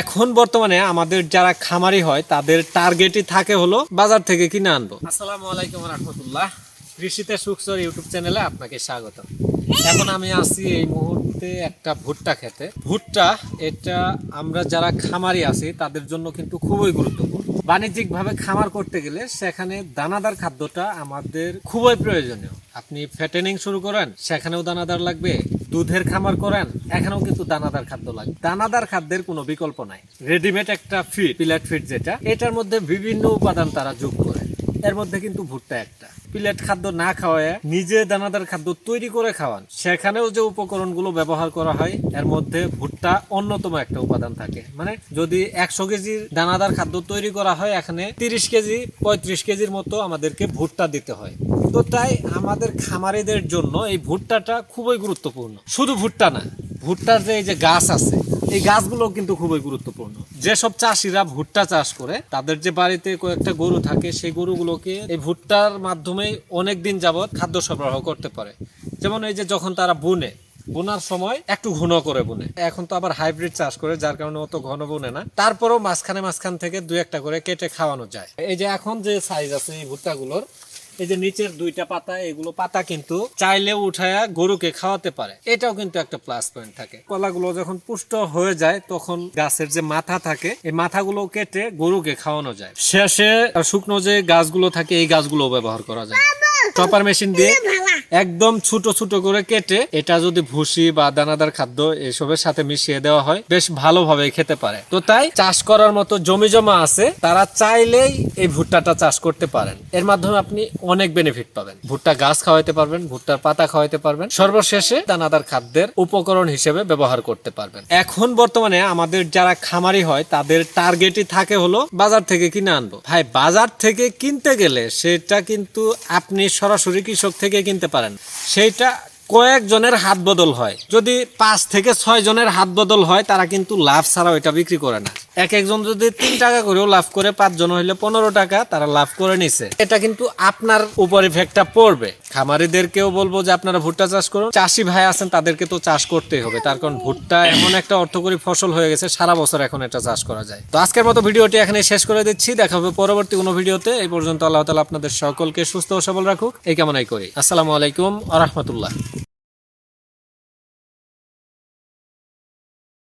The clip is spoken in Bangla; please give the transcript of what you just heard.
এখন বর্তমানে আমাদের যারা খামারি হয়, তাদের টার্গেটই থাকে হলো বাজার থেকে কিনে আনব। আসসালামু আলাইকুম রহমতুল্লাহ। কৃষিতে সুখসর ইউটিউব চ্যানেলে আপনাকে স্বাগত এখন আমি আছি এই মুহূর্তে একটা ভুট্টা খেতে। ভুট্টা, এটা আমরা যারা খামারি আছি, তাদের জন্য কিন্তু খুবই গুরুত্বপূর্ণ। বাণিজ্যিকভাবে খামার করতে গেলে সেখানে দানাদার খাদ্যটা আমাদের খুবই প্রয়োজনীয়। আপনি ফ্যাটেনিং শুরু করেন, সেখানেও দানাদার লাগবে, দুধের খামার করেন, এখানেও কিন্তু দানাদার খাদ্য লাগবে। দানাদার খাদ্যের কোনো বিকল্প নাই। রেডিমেড একটা ফিড পিলেট ফিড যেটা, এটার মধ্যে বিভিন্ন উপাদান তারা যোগ করে। এর মধ্যে কিন্তু ভুট্টা একটা। প্লেট খাদ্য না খাওয়ায় নিজে দানাদার খাদ্য তৈরি করে খাওয়ান। সেখানেও যে উপকরণগুলো ব্যবহার করা হয়, এর মধ্যে ভুট্টা অন্যতম একটা উপাদান থাকে। মানে যদি একশো কেজির দানাদার খাদ্য তৈরি করা হয়, এখানে তিরিশ কেজি, পঁয়ত্রিশ কেজির মতো আমাদেরকে ভুট্টা দিতে হয়। তো তাই আমাদের খামারিদের জন্য এই ভুট্টাটা খুবই গুরুত্বপূর্ণ। শুধু ভুট্টা না, ভুট্টার যে এই যে গাছ আছে এই গাছগুলো কিন্তু খুবই গুরুত্বপূর্ণ। যেসব চাষিরা ভুট্টা চাষ করে, তাদের যে বাড়িতে কয়েকটা গরু থাকে, সেই গরুগুলোকে এই ভুট্টার মাধ্যমে অনেক দিন যাবৎ খাদ্য সরবরাহ করতে পারে। যেমন এই যে যখন তারা বুনে, বোনার সময় একটু ঘন করে বুনে। এখন তো আবার হাইব্রিড চাষ করে, যার কারণে অত ঘন বুনে না। তারপরেও মাঝখানে মাঝখান থেকে দু একটা করে কেটে খাওয়ানো যায়। এই যে এখন যে সাইজ আছে এই ভুট্টাগুলোর এই যে নিচের দুইটা পাতা এগুলো পাতা কিন্তু চাইলে উঠায়া গরুকে খাওয়াতে পারে। এটাও কিন্তু একটা প্লাস পয়েন্ট থাকে। কলাগুলো যখন পুষ্ট হয়ে যায় তখন গাছের যে মাথা থাকে এই মাথাগুলো কেটে গরুকে খাওয়ানো যায়। শেষে শুকনো যে গাছগুলো থাকে এই গাছগুলো ব্যবহার করা যায়। টপার মেশিন দিয়ে একদম ছোট ছোট করে কেটে এটা যদি ভুসি বা দানাদার খাদ্য এসবের সাথে মিশিয়ে দেওয়া হয়, বেশ ভালোভাবে খেতে পারে। তো তাই চাষ করার মতো জমি জমা আছে, তারা চাইলেই এই ভুট্টাটা চাষ করতে পারেন। এর মাধ্যমে আপনি অনেক বেনিফিট পাবেন। ভুট্টা গাছ খাওয়াইতে পারবেন, ভুট্টার পাতা খাওয়াইতে পারবেন, সর্বশেষে দানাদার খাদ্যের উপকরণ হিসেবে ব্যবহার করতে পারবেন। এখন বর্তমানে আমাদের যারা খামারি হয়, তাদের টার্গেটই থাকে হলো বাজার থেকে কিনে আনব। ভাই, বাজার থেকে কিনতে গেলে সেটা কিন্তু আপনি সরাসরি কৃষক থেকে কিনতে পারেন। সেইটা কয়েকজনের হাত বদল হয়। যদি পাঁচ থেকে ছয় জনের হাত বদল হয়, তারা কিন্তু লাভ ছাড়া ওইটা বিক্রি করে না। এক একজন যদি তিন টাকা করেও লাভ করে, পাঁচজন হইলে পনেরো টাকা, তারা লাভ করে নিছে। এটা কিন্তু আপনার উপর ইফেক্টটা পড়বে। খামারিদেরকেও বলব যে, আপনারা ভুট্টা চাষ করুন। চাষি ভাই আছেন, তাদেরকে তো চাষ করতেই হবে। তার কারণ ভুট্টা এমন একটা অর্থকরী ফসল হয়ে গেছে, সারা বছর এখন এটা চাষ করা যায়। তো আজকের মতো ভিডিওটি এখানে শেষ করে দিচ্ছি। দেখা হবে পরবর্তী কোনো ভিডিওতে। এই পর্যন্ত আল্লাহ তালা আপনাদের সকলকে সুস্থ ও সবল রাখুক। এই কামনাই করি। আসসালামু আলাইকুম আ রহমতুল্লাহ।